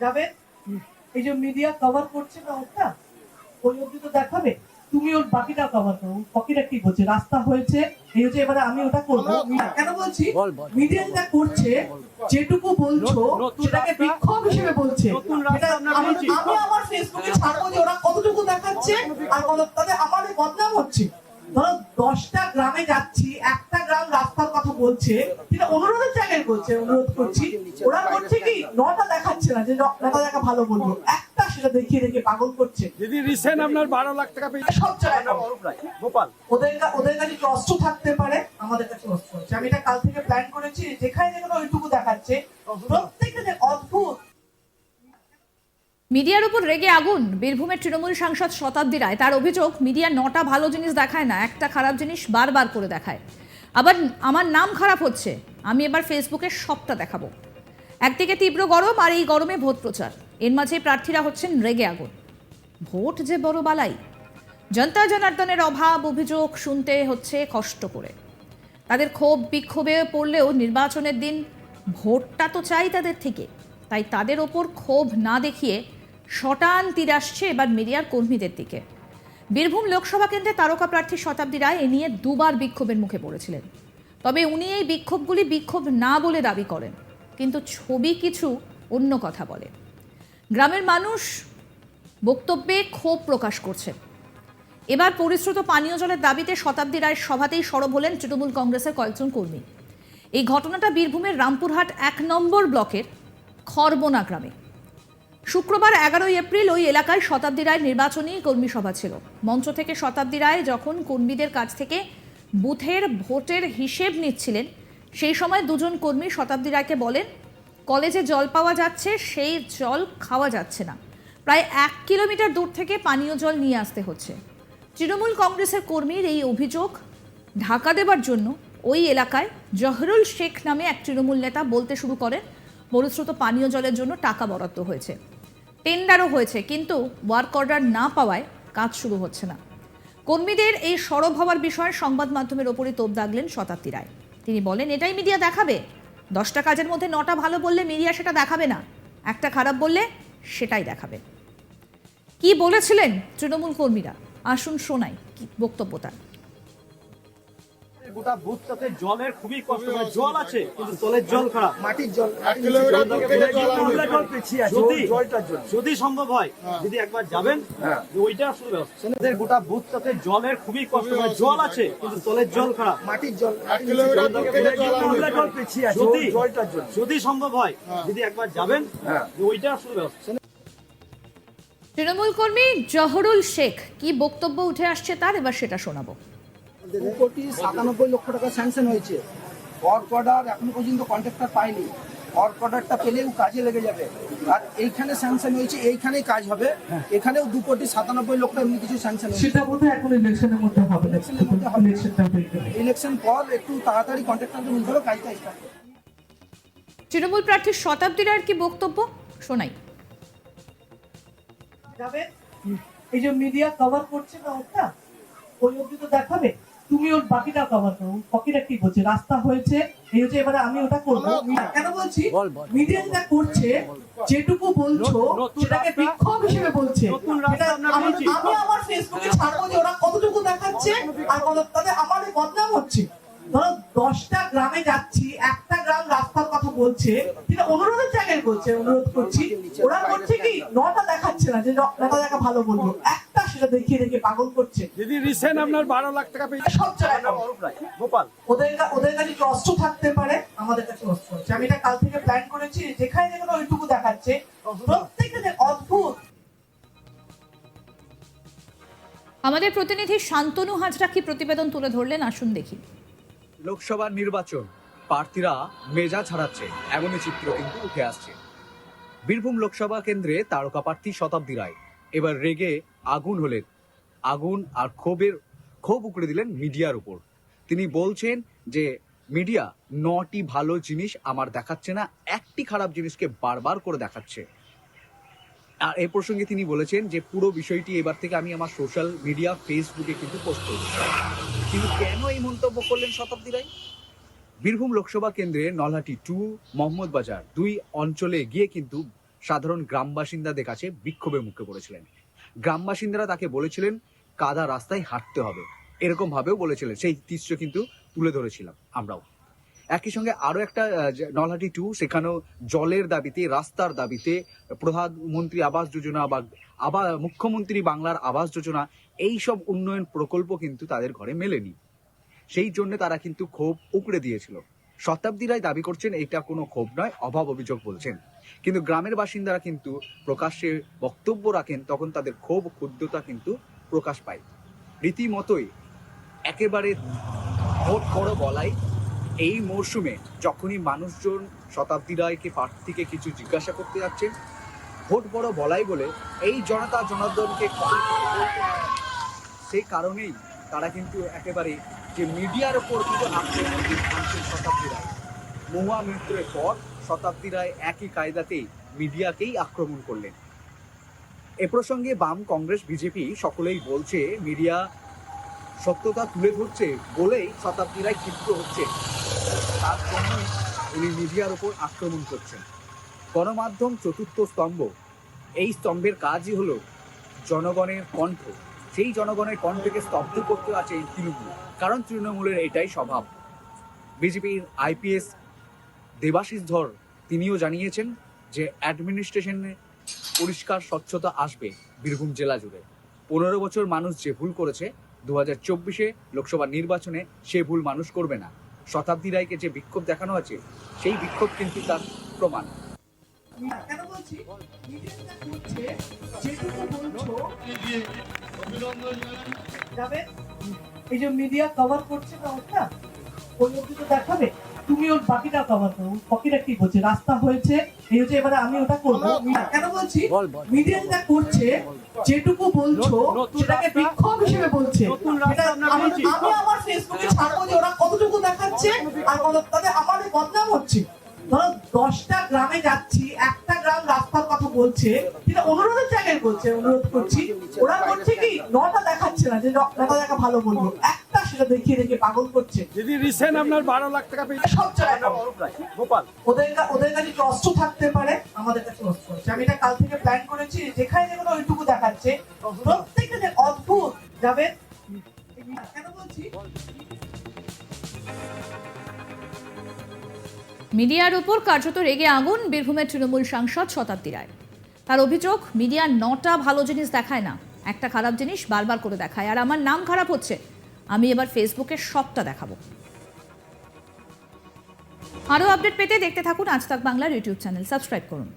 যাবে? এই যে মিডিয়া কভার করছে না ওটা? ওই অবধি তো দেখাবে। তুমি ওর বাকিটা কভার করো। বাকিটা কি বলছে? রাস্তা হয়েছে। এই হচ্ছে এবারে আমি ওটা করব। কেন বলছি? মিডিয়া যেটা করছে যেটুকু বলছো সেটাকে বিক্ষোভ হিসেবে বলছে। আমি আমি আমার ফেসবুকে ছাড়বো যে ওরা কতটুকু দেখাচ্ছে আর কত তাদের আমাদের বদনাম হচ্ছে। ধরো দশটা গ্রামে যাচ্ছি একটা বলছে সেটা অনুরোধের জায়গায় বলছে অনুরোধ করছি। ওরা করছে কি নটা দেখাচ্ছে না যে নটা দেখা ভালো বলব। একটা সেটা দেখিয়ে দেখে পাগল করছে। দিদি রিসেন্ট আপনার বারো লাখ টাকা পেয়েছে। সব জায়গায় গোপাল। ওদের ওদের কাছে অস্ত্র থাকতে পারে আমাদের কাছে অস্ত্র আছে। আমি এটা কাল থেকে প্ল্যান করেছি যেখানে যেখানে ওইটুকু দেখাচ্ছে। প্রত্যেকটা যে অদ্ভুত। মিডিয়ার উপর রেগে আগুন। বীরভূমের তৃণমূল সাংসদ শতাব্দী রায় তার অভিযোগ মিডিয়া নটা ভালো জিনিস দেখায় না একটা খারাপ জিনিস বারবার করে দেখায়। আবার আমার নাম খারাপ হচ্ছে। আমি এবার ফেসবুকে সবটা দেখাবো। একদিকে তীব্র গরম আর এই গরমে ভোট প্রচার। এর মাঝে প্রার্থীরা হচ্ছেন রেগে আগুন। ভোট যে বড় বালাই। জনতা জনার্দনের অভাব, অভিযোগ শুনতে হচ্ছে কষ্ট করে। তাদের ক্ষোভ বিক্ষোভে পড়লেও নির্বাচনের দিন ভোটটা তো চাই তাদের থেকে। তাই তাদের ওপর ক্ষোভ না দেখিয়ে শটান তীর আসছে এবার মিডিয়ার কর্মীদের দিকে। বীরভূম লোকসভা কেন্দ্রে তারকা প্রার্থী শতাব্দী রায় এ নিয়ে দুবার বিক্ষোভের মুখে পড়েছিলেন। তবে উনি এই বিক্ষোভগুলি বিক্ষোভ না বলে দাবি করেন, কিন্তু ছবি কিছু অন্য কথা বলে গ্রামের মানুষ বক্তব্যে ক্ষোভ প্রকাশ করছেন। এবার পরিশ্রুত পানীয় জলের দাবিতে শতাব্দী রায়ের সভাতেই সরব হলেন তৃণমূল কংগ্রেসের কয়েকজন কর্মী। এই ঘটনাটা বীরভূমের রামপুরহাট এক নম্বর ব্লকের খরবোনা গ্রামে। শুক্রবার এগারোই এপ্রিল ওই এলাকায় শতাব্দী রায়ের নির্বাচনী কর্মী সভা ছিল। মঞ্চ থেকে শতাব্দী রায় যখন কর্মীদের কাছ থেকে বুথের ভোটের হিসেব নিচ্ছিলেন, সেই সময় দুজন কর্মী শতাব্দী রায়কে বলেন, কলেজে জল পাওয়া যাচ্ছে, সেই জল খাওয়া যাচ্ছে না। প্রায় এক কিলোমিটার দূর থেকে পানীয় জল নিয়ে আসতে হচ্ছে। তৃণমূল কংগ্রেসের কর্মীর এই অভিযোগ ঢাকা দেবার জন্য ওই এলাকায় জহরুল শেখ নামে এক তৃণমূল নেতা বলতে শুরু করেন মরুস্রোত পানীয় জলের জন্য টাকা বরাদ্দ হয়েছে। টেন্ডারও হয়েছে, কিন্তু ওয়ার্ক অর্ডার না পাওয়ায় কাজ শুরু হচ্ছে না। কর্মীদের এই সরব হওয়ার বিষয়ে সংবাদ মাধ্যমের ওপরই তোপ দাগলেন শতাব্দী রায়। তিনি বলেন, এটাই মিডিয়া দেখাবে। দশটা কাজের মধ্যে নটা ভালো বললে মিডিয়া সেটা দেখাবে না। একটা খারাপ বললে সেটাই দেখাবে। কি বলেছিলেন তৃণমূল কর্মীরা? আসুন শোনাই বক্তব্য তার গোটা বুথটাতে জলের খুবই কষ্ট হয়। জল আছে কিন্তু জলের জল খারাপ। মাটির জল। যদি যদি সম্ভব হয় যদি একবার যাবেন ওইটা শুরু সেনাদের গোটা বুথটাতে জলের খুবই কষ্ট হয়। জল আছে কিন্তু জলের জল খারাপ। মাটির জল। যদি যদি সম্ভব হয় যদি একবার যাবেন ওইটা ব্যবস্থা। তৃণমূল কর্মী জহরুল শেখ কি বক্তব্য উঠে আসছে তার? এবার সেটা শোনাবো। দু কোটি সাতানব্বই লক্ষ টাকা স্যাংশন হয়েছে। ওয়ার্ক অর্ডার এখনও পর্যন্ত কন্ট্রাক্টর পায়নি। ওয়ার্ক অর্ডারটা পেলেও কাজে লেগে যাবে। আর এইখানে স্যাংশন হয়েছে এইখানেই কাজ হবে। এখানেও দু কোটি সাতানব্বই লক্ষ এমনি কিছু স্যাংশন সেটা বোধহয় এখন ইলেকশনের মধ্যে হবে। ইলেকশনের মধ্যে হবে। হয়ে ইলেকশন পর একটু তাড়াতাড়ি কন্ট্রাক্টরকে বলতে হবে কাজটা স্টার্ট। তৃণমূল প্রার্থী শতাব্দী রায়ের কি বক্তব্য? শোনাই। যাবে? এই যে মিডিয়া কভার করছে না ওটা? ওই অবধি তো দেখাবে। তুমি ওর বাকিটা কভার করো। বাকিটা কি বলছে? রাস্তা হয়েছে এই হচ্ছে এবারে আমি ওটা করব। কেন বলছি? মিডিয়া যেটা করছে যেটুকু বলছো সেটাকে বিক্ষোভ হিসেবে বলছে। আমি আমি আমার ফেসবুকে ছাড়বো যে ওরা কতটুকু দেখাচ্ছে আর কত তাদের আমার বদনাম হচ্ছে। ধরো দশটা গ্রামে যাচ্ছি একটা গ্রাম রাস্তার কথা বলছে সেটা অনুরোধের জায়গায় বলছে অনুরোধ করছি। ওরা করছে কি নটা দেখাচ্ছে না যে নটা দেখা ভালো বলব। একটা সেটা দেখিয়ে দেখে পাগল করছে। দিদি রিসেন্ট আপনার বারো লাখ টাকা পেয়েছে সব জায়গায় গোপাল। ওদের ওদের কাছে অস্ত্র থাকতে পারে আমাদের কাছে অস্ত্র আছে। আমি এটা কাল থেকে প্ল্যান করেছি যেখানে যেখানে ওইটুকু দেখাচ্ছে প্রত্যেকটা যে অদ্ভুত। আমাদের প্রতিনিধি শান্তনু হাজরা কি প্রতিবেদন তুলে ধরলেন? আসুন দেখি। লোকসভা নির্বাচন। প্রার্থীরা মেজা ছাড়াচ্ছে এমনই চিত্র কিন্তু উঠে আসছে। বীরভূম লোকসভা কেন্দ্রে তারকা প্রার্থী শতাব্দী রায়। এবার রেগে আগুন হলেন। আগুন আর ক্ষোভের, ক্ষোভ উকড়ে দিলেন মিডিয়ার উপর। তিনি বলছেন যে, মিডিয়া নটি ভালো জিনিস আমার দেখাচ্ছে না, একটি খারাপ জিনিসকে বারবার করে দেখাচ্ছে। আর এই প্রসঙ্গে তিনি বলেছেন যে পুরো বিষয়টি এবার থেকে আমি আমার সোশ্যাল মিডিয়া ফেসবুকে কিন্তু পোস্ট করব। কিন্তু কেন এই মন্তব্য করলেন শতাব্দী রায়? বীরভূম লোকসভা কেন্দ্রে নলহাটি টু মোহাম্মদ বাজার দুই অঞ্চলে গিয়ে কিন্তু সাধারণ গ্রাম বাসিন্দাদের কাছে বিক্ষোভের মুখে পড়েছিলেন। গ্রাম বাসিন্দারা তাকে বলেছিলেন, কাদা রাস্তায় হাঁটতে হবে। এরকম ভাবেও বলেছিলেন। সেই দৃশ্য কিন্তু তুলে ধরেছিলাম আমরাও। একই সঙ্গে আরও একটা নলহাটি টু সেখানেও জলের দাবিতে, রাস্তার দাবিতে প্রধানমন্ত্রী আবাস যোজনা বা আবার মুখ্যমন্ত্রী বাংলার আবাস যোজনা এই সব উন্নয়ন প্রকল্প কিন্তু তাদের ঘরে মেলেনি। সেই জন্য তারা কিন্তু ক্ষোভ উকড়ে দিয়েছিল। শতাব্দীরাই দাবি করছেন, এটা কোনো ক্ষোভ নয়, অভাব অভিযোগ বলছেন। কিন্তু গ্রামের বাসিন্দারা কিন্তু প্রকাশ্যে বক্তব্য রাখেন, তখন তাদের ক্ষোভ ক্ষুদ্রতা কিন্তু প্রকাশ পায়। রীতিমতোই একেবারে ভোট বড় বলাই এই মরশুমে যখনই মানুষজন শতাব্দী রায়কে প্রার্থীকে কিছু জিজ্ঞাসা করতে যাচ্ছেন, ভোট বড় বলাই বলে এই জনতা জনার্দনকে সেই কারণেই তারা কিন্তু একেবারে যে মিডিয়ার ওপর কিন্তু আক্রমণ শতাব্দী রায়। মহুয়া মিত্রের পর শতাব্দী রায় একই কায়দাতেই মিডিয়াকেই আক্রমণ করলেন। এ প্রসঙ্গে বাম কংগ্রেস, বিজেপি সকলেই বলছে, মিডিয়া সত্যতা তুলে ধরছে বলেই শতাব্দী রায় ক্ষিপ্ত হচ্ছে তার জন্যই উনি মিডিয়ার ওপর আক্রমণ করছেন। গণমাধ্যম চতুর্থ স্তম্ভ। এই স্তম্ভের কাজই হলো জনগণের কণ্ঠ। সেই জনগণের কণ্ঠকে স্তব্ধ করতে আছে এই তৃণমূল। কারণ তৃণমূলের এটাই স্বভাব। বিজেপির আইপিএস দেবাশিস ধর তিনিও জানিয়েছেন যে অ্যাডমিনিস্ট্রেশনে পরিষ্কার স্বচ্ছতা আসবে বীরভূম জেলা জুড়ে। পনেরো বছর মানুষ যে ভুল করেছে, দু হাজার চব্বিশে লোকসভা নির্বাচনে সে ভুল মানুষ করবে না। শতাব্দী রায়কে যে বিক্ষোভ দেখানো আছে সেই বিক্ষোভ কিন্তু তার প্রমাণ। এই যে মিডিয়া কভার করছে না ওটা ওই দেখাবে। তুমি ওর বাকিটা কভার করো। পাখিটা বাকিটা কি বলছে? রাস্তা হয়েছে। এই হচ্ছে এবারে আমি ওটা করব। কেন বলছি? মিডিয়া যেটা করছে যেটুকু বলছো সেটাকে বিক্ষোভ হিসেবে বলছে। আমি আমি আমার ফেসবুকে ছাড়বো যে ওরা কতটুকু দেখাচ্ছে আর কত তাদের আমাদের বদনাম হচ্ছে। ধরো দশটা গ্রামে যাচ্ছি একটা গ্রাম রাস্তার কথা বলছে কিন্তু অনুরোধের জায়গায় বলছে অনুরোধ করছি। ওরা করছে কি নটা দেখাচ্ছে না যে নটা দেখা ভালো বলব। একটা সেটা দেখিয়ে দেখে পাগল করছে। যদি রিসেন্ট আপনার বারো লাখ টাকা পেয়েছে সব জায়গায় গোপাল। ওদের ওদের কাছে অস্ত্র থাকতে পারে আমাদের কাছে অস্ত্র আছে। আমি এটা কাল থেকে প্ল্যান করেছি যেখানে যেগুলো ওইটুকু দেখাচ্ছে প্রত্যেকটা যে অদ্ভুত। যাবে মিডিয়ার উপর কার্যত রেগে আগুন, বীরভূমের তৃণমূল সাংসদ শতাব্দী রায়। তার অভিযোগ, মিডিয়া নটা ভালো জিনিস দেখায় না। একটা খারাপ জিনিস বারবার করে দেখায়। আর আমার নাম খারাপ হচ্ছে। আমি এবার ফেসবুকে সবটা দেখাবো। আরও আপডেট পেতে দেখতে থাকুন আজ তাক বাংলার ইউটিউব চ্যানেল। সাবস্ক্রাইব করুন।